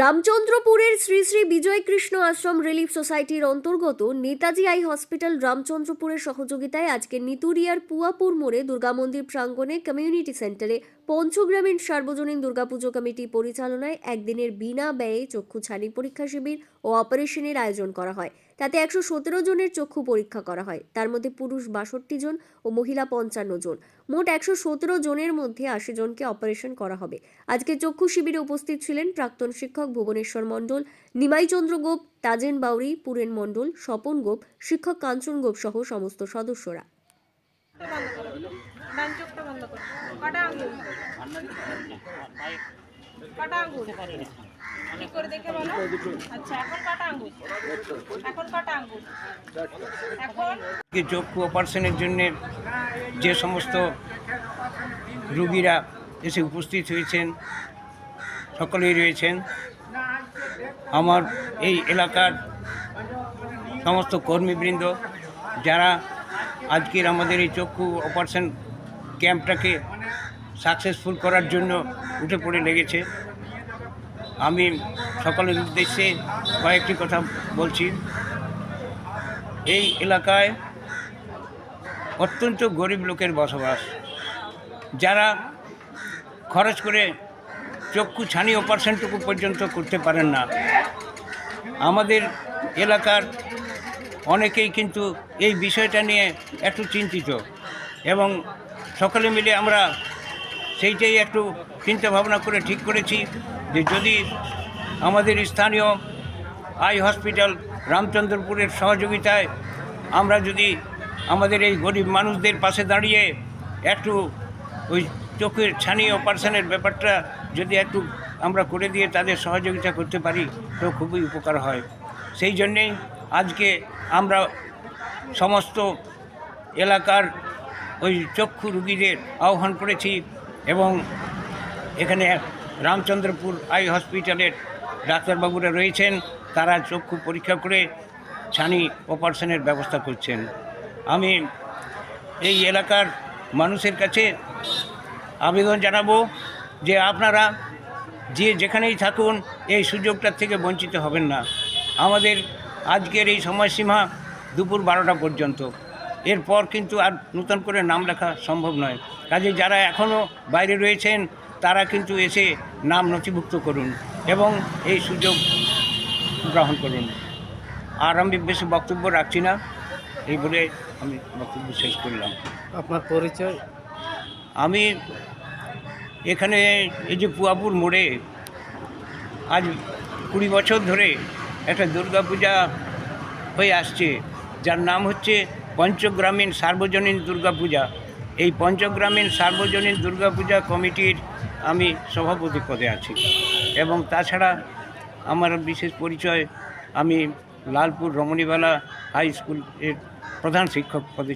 রামচন্দ্রপুরের Shri Shri Bijoykrishna Ashram relief সোসাইটির অন্তর্গত Netaji eye hospital রামচন্দ্রপুরের সহযোগিতায় আজকে নিতুরিয়ার পুয়াপুর মোড়ে দুর্গামন্দির প্রাঙ্গণে কমিউনিটি সেন্টারে পঞ্চগ্রামীণ সার্বজনীন দুর্গাপুজো কমিটি পরিচালনায় একদিনের বিনা ব্যয়ে চক্ষু ছানি পরীক্ষা শিবির ও অপারেশনের আয়োজন করা হয়। তাতে একশো সতেরো জনের চক্ষু পরীক্ষা করা হয়। তার মধ্যে পুরুষ বাষট্টি জন ও মহিলা পঞ্চান্ন জন। মোট একশো সতেরো জনের মধ্যে আশি জনকে অপারেশন করা হবে। আজকে চক্ষু শিবিরে উপস্থিত ছিলেন প্রাক্তন শিক্ষক ভুবনেশ্বর মণ্ডল নিমাইচন্দ্র গোপ, তাজেন বাউরি, পুরেন মণ্ডল, স্বপন গোপ, শিক্ষক কাঞ্চন গোপ সহ সমস্ত সদস্যরা। কটা আঙ্গুল? কটা আঙ্গুল? করে দেখে বলো? আচ্ছা এখন কটা আঙ্গুল? এখন কটা আঙ্গুল? এখন? চক্ষু অপারেশনের জন্য যে সমস্ত রুগীরা এসে উপস্থিত হয়েছেন, সকলেই রয়েছেন, আমার এই এলাকার সমস্ত কর্মীবৃন্দ, যারা আজকের আমাদের এই চক্ষু অপারেশন ক্যাম্পটাকে সাকসেসফুল করার জন্য উঠে পড়ে লেগেছে আমি সকলের উদ্দেশ্যে কয়েকটি কথা বলছি। এই এলাকায় অত্যন্ত গরিব লোকের বসবাস। যারা খরচ করে চক্ষু ছানি অপারেশনটুকু পর্যন্ত করতে পারেন না। আমাদের এলাকার অনেকেই কিন্তু এই বিষয়টা নিয়ে একটু চিন্তিত এবং সকলে মিলে আমরা সেইটাই একটু চিন্তা ভাবনা করে ঠিক করেছি। যে যদি আমাদের স্থানীয় আই হসপিটাল রামচন্দ্রপুরের সহযোগিতায় আমরা যদি আমাদের এই গরিব মানুষদের পাশে দাঁড়িয়ে একটু ওই চোখের ছানি অপারেশনের ব্যাপারটা যদি একটু আমরা করে দিয়ে তাদের সহযোগিতা করতে পারি, তো খুবই উপকার হয়। সেই জন্যেই আজকে আমরা সমস্ত এলাকার ওই চক্ষু রুগীদের আহ্বান করেছি এবং এখানে রামচন্দ্রপুর আই হসপিটালের ডাক্তারবাবুরা রয়েছেন, তারা চক্ষু পরীক্ষা করে ছানি অপারেশনের ব্যবস্থা করছেন। আমি এই এলাকার মানুষের কাছে আবেদন জানাব যে আপনারা যে যেখানেই থাকুন, এই সুযোগটার থেকে বঞ্চিত হবেন না। আমাদের আজকের এই সময়সীমা দুপুর বারোটা পর্যন্ত। এরপর কিন্তু আর নতুন করে নাম লেখা সম্ভব নয়। কাজে যারা এখনও বাইরে রয়েছেন তারা কিন্তু এসে নাম নথিভুক্ত করুন এবং এই সুযোগ গ্রহণ করুন। আর আমি বেশি বক্তব্য রাখছি না এই বলে আমি বক্তব্য শেষ করলাম। আপনার পরিচয়? আমি এখানে এই যে পুয়াপুর মোড়ে আজ কুড়ি বছর ধরে একটা দুর্গাপূজা হয়ে আসছে যার নাম হচ্ছে পঞ্চগ্রামীণ সার্বজনীন দুর্গাপূজা এই পঞ্চগ্রামীণ সার্বজনীন দুর্গাপূজা কমিটির আমি সভাপতি পদে আছি। এবং তাছাড়া আমার বিশেষ পরিচয়, আমি লালপুর রমণীবালা হাই স্কুলের প্রধান শিক্ষক পদে